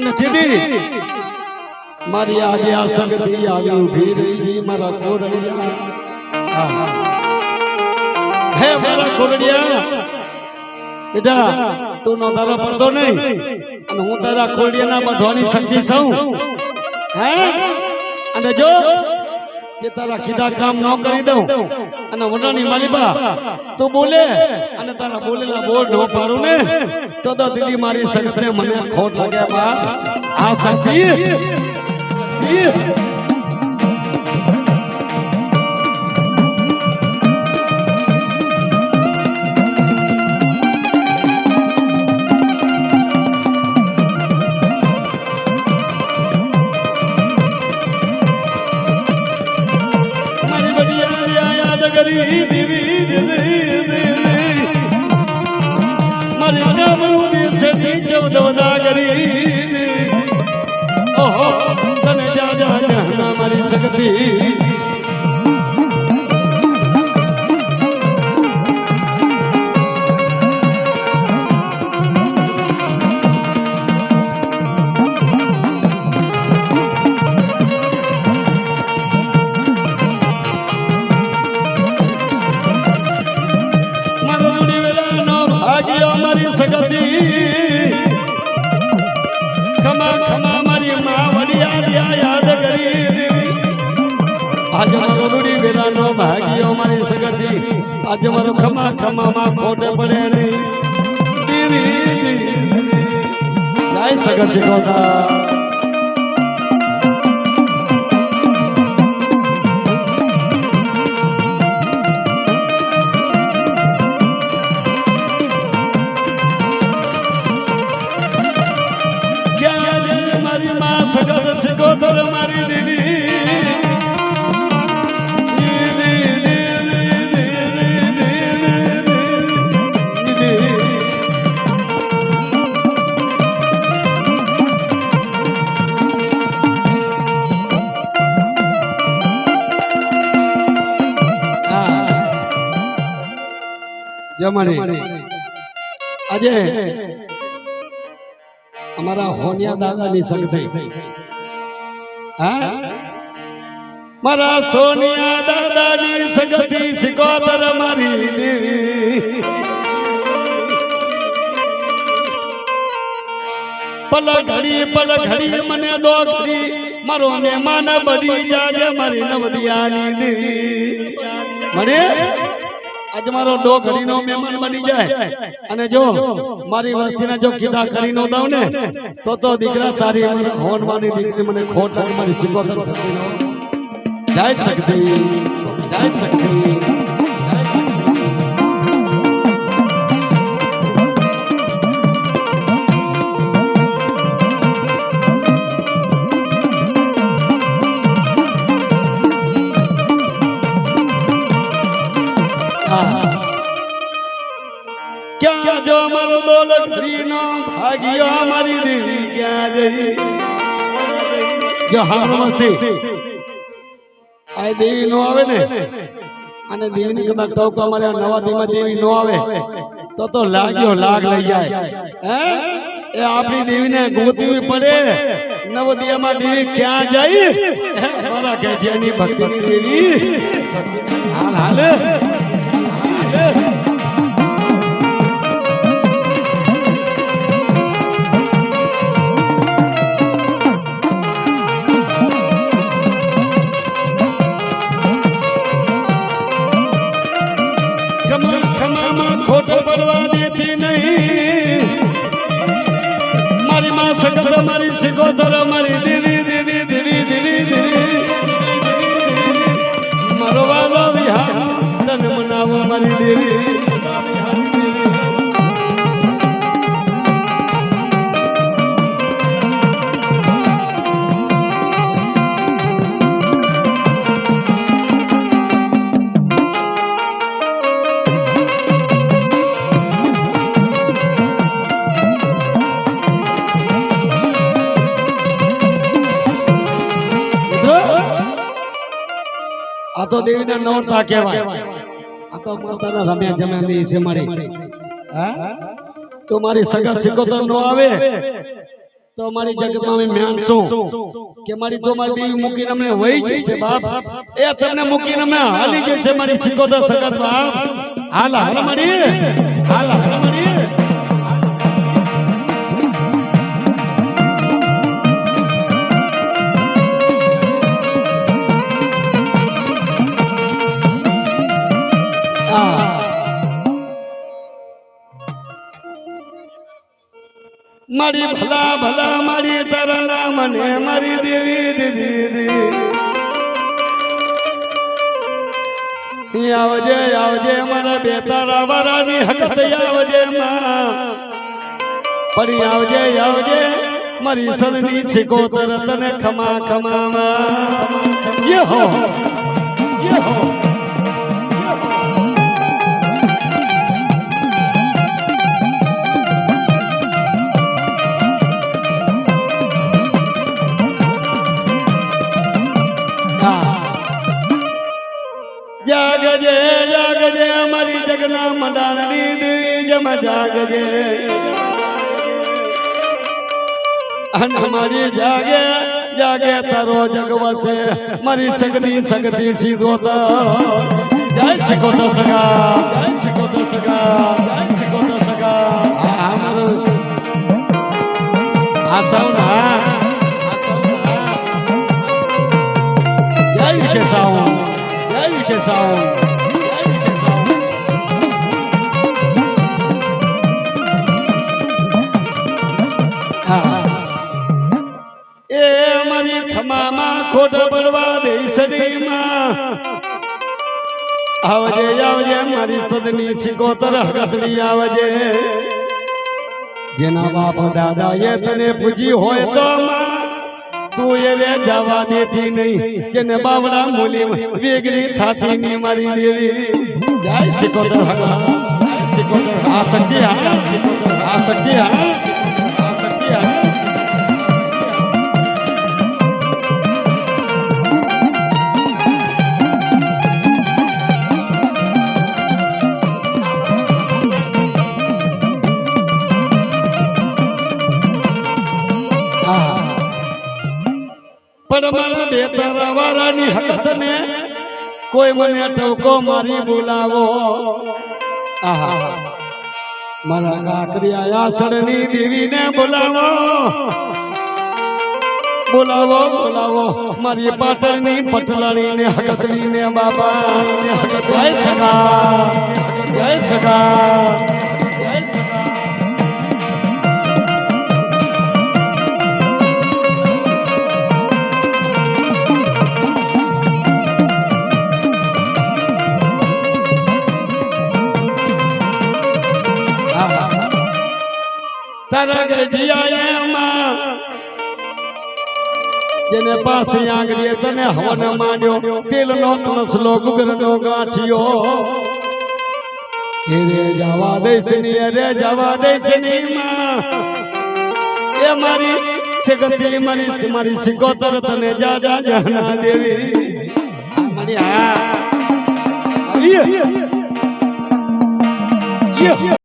અને મારી આજે આ સંગતિ આવી ઊભી રહી ગઈ મારા કોરડિયા. હે મારા કોરડિયા. બેટા, તું નો તારો પડતો નહીં. અને હું તારા કોરડિયાના બધવાની શક્તિ છું. હે? અને જો કે તારા કીધા કામ ન કરી દઉં અને વડાની માલિબા તું બોલે અને તારા બોલેલા બોલ નો પાડું ને તો તો દીદી મારી શક્તિને મને ખોટ લાગ્યા બા આ શક્તિ દેવી દેવી દેવી વેલાનો ભાગ્યો મારી સગતી. ખમા ખમા, મારી માં વડિયા યાદ કરી. દેવી આજ મારો રૂડી વેલાનો ભાગ્યો મારી સગતી. આજ મારો ખમા ખમા માં ખોટે પડે નહીં. દેવી જય સગતી કોતા જમણી આજે અમારા હોનિયા દાદાની સંગતિ હા? મારા સોનિયા દાદાની સંગતિ સિકોતર મારી દેવી. પલ ઘડી પલ ઘડી મને દો ઘડી મારો મહેમાન બની જાજે મારી નવદિયાની દેવી. મને? આજ મારો ડો ઘડીનો મહેમાન બની જાય. અને જો મારી વસ્તીને જો કીધા કરી નો દઉં ને તો તો દીકરા તારી મને દીકરી મને ખોટ મારી સિકોતર શક્તિ જય શક્તિ જય શક્તિ. જો, હા મસ્તી. આ દેવી નો આવે ને? અને દેવીની કદાચ ટોક અમારે આ નવા દીમાં દેવી નો આવે, તો તો લાગ્યો, લાગ લઈ જાય. હે? એ આપણી દેવીને ગોતવી પડે. નવદિયામાં દેવી ક્યાં જાય? મારા મારા કેજિયાની ભક્તિની દેવી. હાલ હાલ. તો દેવીના નોરતા કહેવાય આ તો માતાના રમ્યા જમ્યા ની છે મારી હા તો મારી સગા સિકોતર નો આવે તો મારી જગતમાં અમે મેન શું કે મારી તો મારી દેવી મૂકીને અમને વહી જશે બાપ એ તમને મૂકીને અમે હાલી જશે મારી સિકોતર સગત બાપ હાલા હાલા મારી હાલા હાલા મળી મારી ભલા ભલા મારી તારા નામ ને મારી દેવી દીદી આવજે આવજે મારા બે તારા વારાની હકત આવજે માં. પડી આવજે આવજે મારી સળની સિકોતર તને ખમા ખમા માં. યે હો યે હો. દેવી જમ જાગજે અને અમારી જાગે જાગે તારો જગ વસે મારી સગની સગતી સીધો તો જય શીખો તો સગા જય શીખો તો સગા જય શીખો તો સગા આ અમારું આ સાઉન્ડ હા જય વિકે સાઉન્ડ જય વિકે મારી ખમામાં ખોટા પડવા દે સજીમાં આવજે આવજે, મારી સદની સિકોતર હકતડી આવજે. જેના બાપ દાદા એ તને પૂજી હોય તો તું એને જવા દેતી નહીં. જેને બાવડા મૂલી વેગરી થાતી ની મારી દેવી. જય સિકોતર હકા સિકોતર. આ શક્તિ આ સિકોતર આ શક્તિ આ. બે તારા વારાની હકત ને કોઈ મને ટવકો મારી બોલાવો. આહા. મારા કાકરિયા આસળની દેવીને બોલાવો. બોલાવો બોલાવો. મારી પાટણની પટલાણીને હકતડીને બાબા હકત સગા તારા ગઢિયા એમાં જેને પાસે આંગળીએ તને હવન માંડ્યો તેલ નો કલસલો ગુગરનો ગાંઠિયો. રે જવા દેશની રે જવા દેશની માં. એ મારી સિગતી મારી મારી સિકોતર તને જા જા, જાના દેવી. મારી હા યે યે